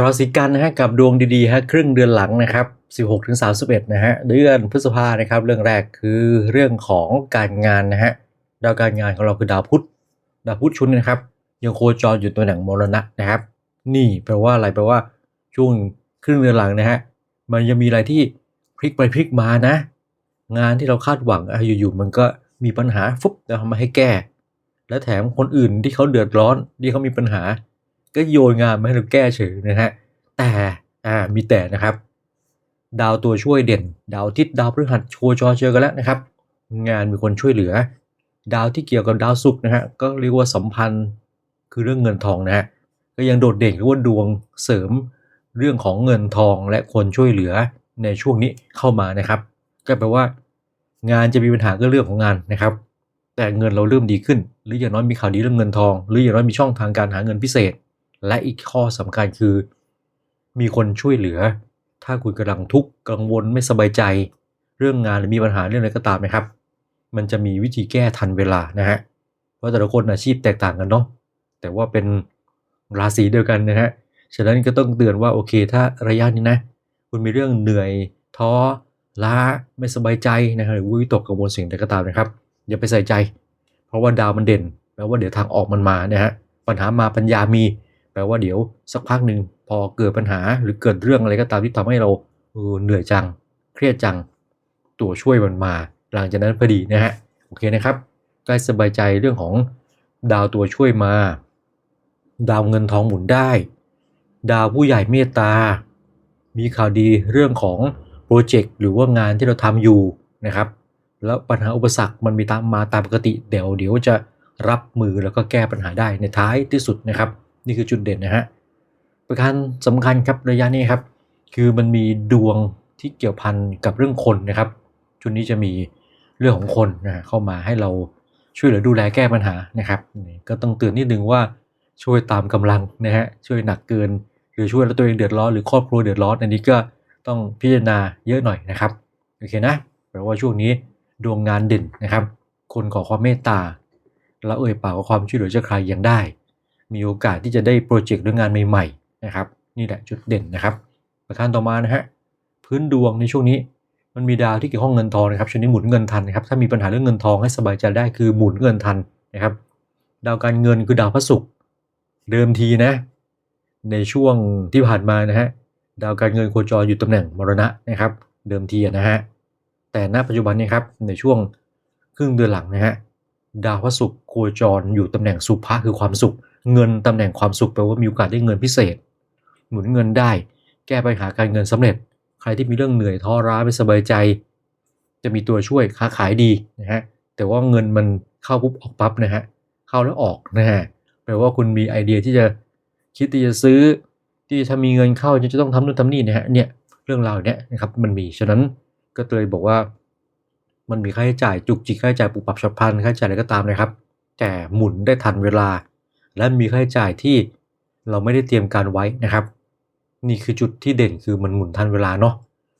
ชาวราศีกันนะฮะกับดวงดีๆฮะครึ่งเดือนหลังนะครับ 16ถึง31นะฮะเดือนพฤษภานะครับเรื่องแรกคือเรื่องของการงานนะฮะดาวการงานของเราคือดาวพุธดาวพุธชุนนะครับยังโคจรอยู่ตัวหนังมรณะนะครับ นี่แปลว่าอะไรแปลว่าช่วงครึ่งเดือนหลังนะฮะมันจะมีอะไรที่พลิกไปพลิกมานะ งานที่เราคาดหวังออยู่ๆมันก็มีปัญหาฟุบเราทำมาให้แก้ และแถมคนอื่นที่เขาเดือดร้อนที่เขามีปัญหา ก็โยนงานมาให้เราแก้เฉยนะฮะแต่อ่ามีแต่นะครับ ดาวตัวช่วยเด่น ดาวทิตย์ดาวพฤหัสโชว์จอเจอกันแล้วนะครับ งานมีคนช่วยเหลือ ดาวที่เกี่ยวกับดาวศุกร์นะฮะก็เรียกว่าสัมพันธ์คือเรื่องเงินทองนะฮะก็ยังโดดเด่นหรือว่าดวงเสริมเรื่องของเงินทองและคนช่วยเหลือในช่วงนี้เข้ามานะครับ ก็แปลว่า งานจะมีปัญหาก็เรื่องของงานนะครับ แต่เงินเราเริ่มดีขึ้น หรืออย่างน้อยมีข่าวดีเรื่องเงินทอง หรืออย่างน้อยมีช่องทางการหาเงินพิเศษ และอีกข้อสำคัญคือ มีคนช่วยเหลือ ถ้าคุณกำลังทุกข์กังวลไม่สบายใจ เรื่องงานหรือมีปัญหาเรื่องอะไรก็ตามนะครับ มันจะมีวิธีแก้ทันเวลานะฮะเพราะแต่ละคนอาชีพแตกต่างกันเนาะแต่ว่าเป็นราศีเดียวกันนะฮะฉะนั้นก็ต้องเตือนว่าโอเค ถ้าระยะนี้นะ คุณมีเรื่องเหนื่อยท้อล้าไม่สบายใจนะครับหรือวิตกกังวลสิ่งใดก็ตามนะครับ อย่าไปใส่ใจ เพราะว่าดาวมันเด่นแปลว่าเดี๋ยวทางออกมันมานะฮะปัญหามาปัญญามี ลว่าเดี๋ยวสักพักหนึ่งพอเกิดปัญหาหรือเกิดเรื่องอะไรก็ตามที่ทำให้เราเออเหนื่อยจัง เครียดจัง ตัวช่วยมันมา หลังจากนั้นพอดีนะฮะโอเคนะครับก็ให้สบายใจเรื่องของดาวตัวช่วยมา ดาวเงินทองหมุนได้ ดาวผู้ใหญ่เมตตา มีข่าวดีเรื่องของโปรเจกต์หรือว่างานที่เราทำอยู่นะครับ แล้วปัญหาอุปสรรคมันมีตามมาตามปกติเดี๋ยวเดี๋ยวจะรับมือแล้วก็แก้ปัญหาได้ในท้ายที่สุดนะครับ นี่คือจุดเด่นนะฮะประการสำคัญครับระยะนี้ครับ คือมันมีดวงที่เกี่ยวพันกับเรื่องคนนะครับชุดนี้จะมีเรื่องของคนนะเข้ามาให้เราช่วยเหลือดูแลแก้ปัญหานะครับนี่ก็ต้องเตือนนิดนึงว่าช่วยตามกำลังนะฮะช่วยหนักเกิน หรือช่วยแล้วตัวเองเดือดร้อนหรือครอบครัวเดือดร้อนอันนี้ก็ต้องพิจารณาเยอะหน่อยนะครับโอเคนะแปลว่าช่วงนี้ดวงงานเด่นนะครับ คนขอความเมตตาแล้วเอ่ยปากขอความช่วยเหลือจากใครยังได้ มีโอกาสที่จะได้โปรเจกต์หรืองานใหม่ๆนะครับ นี่แหละจุดเด่นนะครับ ประการต่อมานะฮะพื้นดวงในช่วงนี้ มันมีดาวที่เกี่ยวข้องเงินทองนะครับช่วงนี้หมุนเงินทันนะครับถ้ามีปัญหาเรื่องเงินทองให้สบายใจได้คือหมุนเงินทันนะครับ ดาวการเงินคือดาวพระศุกร์เดิมทีนะ ในช่วงที่ผ่านมานะฮะดาวการเงินโคจรอยู่ตำแหน่งมรณะนะครับ เดิมทีนะฮะแต่ณปัจจุบันนี้ครับในช่วงครึ่งเดือนหลังนะฮะดาวพระศุกร์โคจรอยู่ตำแหน่งสุภะคือความสุข เงินตำแหน่งความสุขแปลว่ามีโอกาสได้เงินพิเศษ หมุนเงินได้ แก้ปัญหาการเงินสำเร็จ ใครที่มีเรื่องเหนื่อยท้อร้าไม่สบายใจ จะมีตัวช่วยค้าขายดีนะฮะแต่ว่าเงินมันเข้าปุ๊บออกปั๊บนะฮะเข้าแล้วออกนะฮะแปลว่าคุณมีไอเดียที่จะคิดที่จะซื้อ ที่ถ้ามีเงินเข้าจะต้องทำนู่นทำนี่นะฮะเนี่ยเรื่องราวเนี้ยนะครับมันมีฉะนั้นก็เลยบอกว่า มันมีค่าใช้จ่ายจุกจิกค่าใช้จ่ายปุบปับฉับพลันค่าใช้จ่ายอะไรก็ตามนะครับ แต่หมุนได้ทันเวลา และมีค่าใช้จ่ายที่เราไม่ได้เตรียมการไว้นะครับ นี่คือจุดที่เด่นคือมันหมุนทันเวลาเนาะ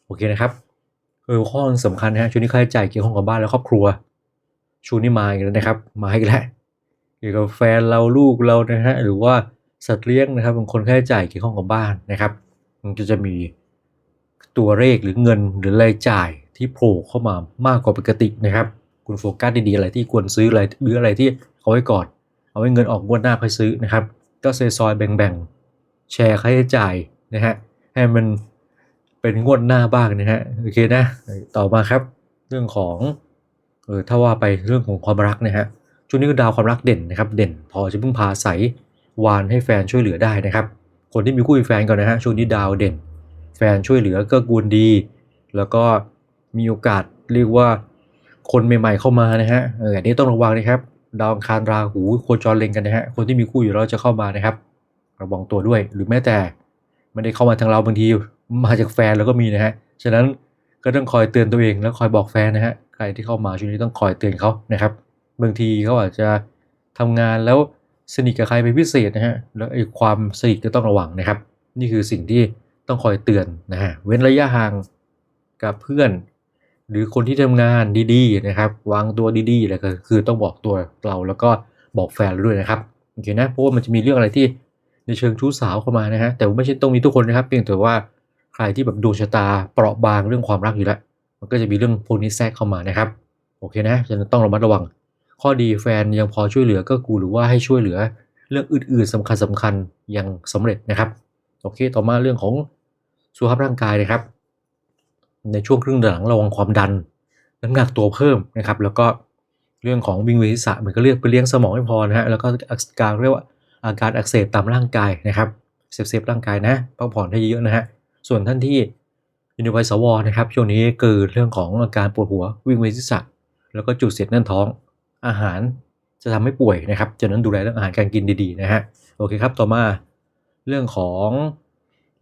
โอเคนะครับเออข้อสำคัญนะฮะช่วงนี้ค่าใช้จ่ายเกี่ยวข้องกับบ้านและครอบครัวช่วงนี้มาอีกแล้วนะครับ มาอีกแล้วเกี่ยวกับแฟนเราลูกเรานะฮะหรือว่าสัตว์เลี้ยงนะครับบางคนค่าใช้จ่ายเกี่ยวข้องกับบ้านนะครับ มันก็จะมีตัวเลขหรือเงินหรือรายจ่ายที่โผล่เข้ามามากกว่าปกตินะครับ คุณโฟกัสดีๆอะไรที่ควรซื้ออะไรหรืออะไรที่เอาไว้ก่อน เอาไว้เงินออกงวดหน้าค่อยซื้อนะครับ ก็เซซอยแบ่งๆ แชร์ค่าใช้จ่ายนะฮะให้มันเป็นงวดหน้าบ้างนะฮะโอเคนะต่อมาครับ เรื่องของเออถ้าว่าไปเรื่องของความรักนะฮะช่วงนี้ก็ดาวความรักเด่นนะครับ เด่น พอจะพึ่งพาใสวานให้แฟนช่วยเหลือได้นะครับ คนที่มีคู่มีแฟนก่อนนะฮะช่วงนี้ดาวเด่น แฟนช่วยเหลือก็กูลดี แล้วก็มีโอกาสเรียกว่าคนใหม่ๆเข้ามานะฮะเอออันนี้ต้องระวังนะครับ ดาวอังคารราหูโคจรเล็งกันนะฮะคนที่มีคู่อยู่แล้วจะเข้ามานะครับ ระวังตัวด้วยหรือแม้แต่ไม่ได้เข้ามาทางเราบางทีมาจากแฟนแล้วก็มีนะฮะฉะนั้นก็ต้องคอยเตือนตัวเองแล้วคอยบอกแฟนนะฮะใครที่เข้ามาช่วงนี้ต้องคอยเตือนเขานะครับบางทีเขาอาจจะทำงานแล้วสนิทกับใครเป็นพิเศษนะฮะแล้วไอ้ความสนิทก็ต้องระวังนะครับ นี่คือสิ่งที่ต้องคอยเตือนนะฮะเว้นระยะห่างกับเพื่อน หรือคนที่ทำงานดีๆนะครับ วางตัวดีๆอะไรก็คือต้องบอกตัวเราแล้วก็บอกแฟนเราด้วยนะครับโอเคนะเพราะว่ามันจะมีเรื่องอะไรที่ในเชิงชู้สาวเข้ามานะฮะแต่ไม่ใช่ต้องมีทุกคนนะครับ เพียงแต่ว่าใครที่แบบดวงชะตาเปราะบางเรื่องความรักอยู่แล้ว มันก็จะมีเรื่องพวกนี้แทรกเข้ามานะครับโอเคนะฉะนั้นต้องระมัดระวัง ข้อดีแฟนยังพอช่วยเหลือก็กูหรือว่าให้ช่วยเหลือ เรื่องอื่นๆสำคัญสำคัญๆยังสำเร็จนะครับโอเคต่อมาเรื่องของสุขภาพร่างกายนะครับ ในช่วงครึ่งเดือนหลังระวังความดัน น้ำหนักตัวเพิ่มนะครับ แล้วก็เรื่องของวิงเวทิสะเหมือนก็เรียกไปเลี้ยงสมองไม่พอนะฮะแล้วก็อาการเรียกว่าอาการอักเสบตามร่างกายนะครับเซฟเซฟร่างกายนะพักผ่อนให้เยอะนะฮะส่วนท่านที่อยู่ในวัยสวนะครับช่วงนี้เกิดเรื่องของอาการปวดหัววิงเวทิสะแล้วก็จุดเสียดแน่นท้องอาหารจะทำให้ป่วยนะครับฉะนั้นดูแลเรื่องอาหารการกินดีๆนะฮะโอเคครับต่อมาเรื่องของ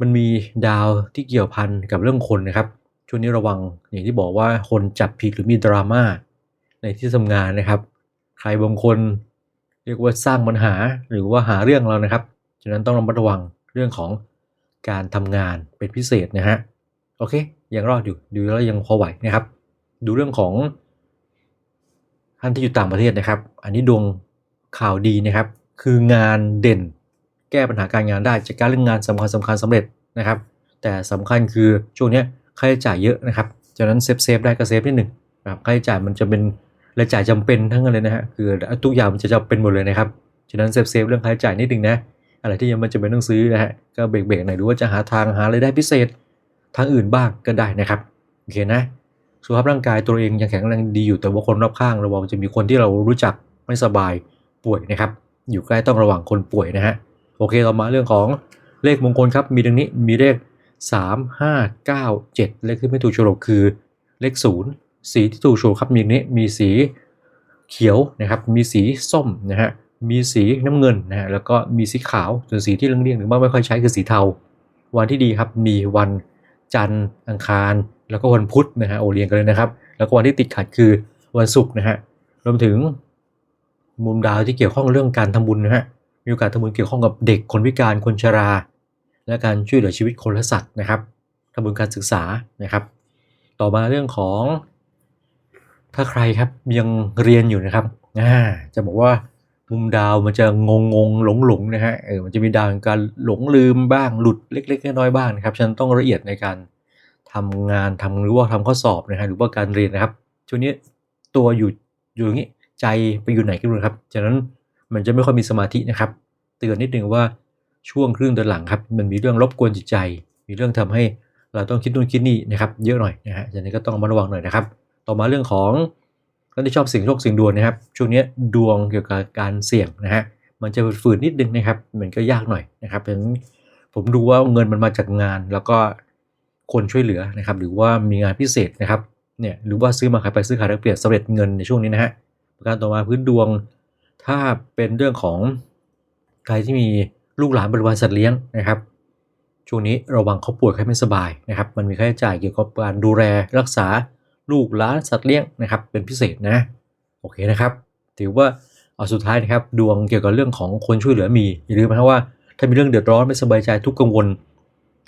มันมีดาวที่เกี่ยวพันกับเรื่องคนนะครับ ช่วงนี้ระวังอย่างที่บอกว่าคนจับผิดหรือมีดราม่าในที่ทำงานนะครับ ใครบางคนเรียกว่าสร้างปัญหาหรือว่าหาเรื่องเรานะครับ ฉะนั้นต้องระมัดระวังเรื่องของการทำงานเป็นพิเศษนะฮะ โอเค ยังรอดอยู่ ดูแล้วยังพอไหวนะครับ ดูเรื่องของท่านที่อยู่ต่างประเทศนะครับ อันนี้ดวงข่าวดีนะครับ คืองานเด่น แก้ปัญหาการงานได้จัดการเรื่องงานสำคัญสำคัญสำเร็จนะครับ แต่สำคัญคือช่วงนี้ ค่าใช้จ่ายเยอะนะครับฉะนั้นเซฟเซฟได้ก็เซฟนิดหนึ่งนะครับค่าใช้จ่ายมันจะเป็นรายจ่ายจำเป็นทั้งนั้นเลยนะฮะคือทุกอย่างมันจะจำเป็นหมดเลยนะครับฉะนั้นเซฟเซฟเรื่องค่าใช้จ่ายนิดหนึ่งนะอะไรที่ยังไม่จำเป็นต้องซื้อนะฮะก็เบรกๆหน่อยหรือว่าจะหาทางหารายได้พิเศษทางอื่นบ้างก็ได้นะครับโอเคนะสุขภาพร่างกายตัวเองยังแข็งแรงดีอยู่แต่ว่าคนรอบข้างระวังจะมีคนที่เรารู้จักไม่สบายป่วยนะครับ อยู่ใกล้ต้องระวังคนป่วยนะฮะโอเคต่อมาเรื่องของเลขมงคลครับมีดังนี้มีเลข 3 5 9 7 เลขที่ไม่ถูกโฉลกคือเลข 0 สีที่ถูกโฉลกครับมีนี้มีสีเขียวนะครับ มีสีส้มนะฮะ มีสีน้ำเงินนะฮะ แล้วก็มีสีขาว ส่วนสีที่เลี่ยงๆหรือว่าไม่ค่อยใช้คือสีเทา วันที่ดีครับ มีวันจันทร์ อังคาร แล้วก็วันพุธนะฮะ โอเรียงกันเลยนะครับ แล้วก็วันที่ติดขัดคือวันศุกร์นะฮะ รวมถึงมุมดาวที่เกี่ยวข้องเรื่องการทำบุญนะฮะ มีโอกาสทำบุญเกี่ยวข้องกับเด็ก คนพิการ คนชรา และการช่วยเหลือชีวิตคนและสัตว์นะครับทำบุญการศึกษานะครับ ต่อมาเรื่องของ ถ้าใครครับยังเรียนอยู่นะครับจะบอกว่ามุมดาวมันจะงงงหลงหลงนะฮะเออมันจะมีดาวการหลงลืมบ้างหลุดเล็ก ๆ น้อยๆบ้างนะครับฉันต้องละเอียดในการทำงานทำหรือว่าทำข้อสอบนะฮะหรือว่าการเรียนนะครับช่วงนี้ตัวอยู่อยู่อย่างนี้ใจไปอยู่ไหนก็ไม่รู้ครับฉะนั้นมันจะไม่ค่อยมีสมาธินะครับ เตือนนิดนึงว่า ช่วงครึ่งเดือนหลังครับมันมีเรื่องรบกวนจิตใจ มีเรื่องทำให้เราต้องคิดนู่นคิดนี่นะครับเยอะหน่อยนะฮะฉะนั้นก็ต้องระมัดระวังหน่อยนะครับ ต่อมาเรื่องของท่านที่ชอบเสี่ยงโชคเสี่ยงดวงนะครับ ช่วงนี้ดวงเกี่ยวกับการเสี่ยงนะฮะมันจะฝืนนิดนึงนะครับมันก็ยากหน่อยนะครับเพราะฉะนั้นผมดูว่าเงินมันมาจากงานแล้วก็คนช่วยเหลือนะครับ หรือว่ามีงานพิเศษนะครับเนี่ยหรือว่าซื้อมาขายไปซื้อขายแลกเปลี่ยนสำเร็จเงินในช่วงนี้นะฮะประการต่อมาพื้นดวง ถ้าเป็นเรื่องของใครที่มี ลูกหลานบริวารสัตว์เลี้ยงนะครับช่วงนี้ระวังเขาป่วยไข้ไม่สบายนะครับมันมีค่าใช้จ่ายเกี่ยวกับการดูแลรักษาลูกหลานสัตว์เลี้ยงนะครับเป็นพิเศษนะโอเคนะครับ ถือว่าเอาสุดท้ายนะครับดวงเกี่ยวกับเรื่องของคนช่วยเหลือมีอย่าลืมนะว่าถ้ามีเรื่องเดือดร้อนไม่สบายใจทุกข์กังวล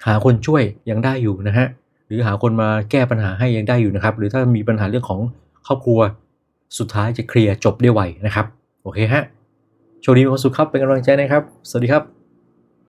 หาคนช่วยยังได้อยู่นะฮะหรือหาคนมาแก้ปัญหาให้ยังได้อยู่นะครับ หรือถ้ามีปัญหาเรื่องของครอบครัว สุดท้ายจะเคลียร์จบได้ไวนะครับ โอเคฮะโชคดีมีความสุขครับเป็นกำลังใจนะครับ สวัสดีครับ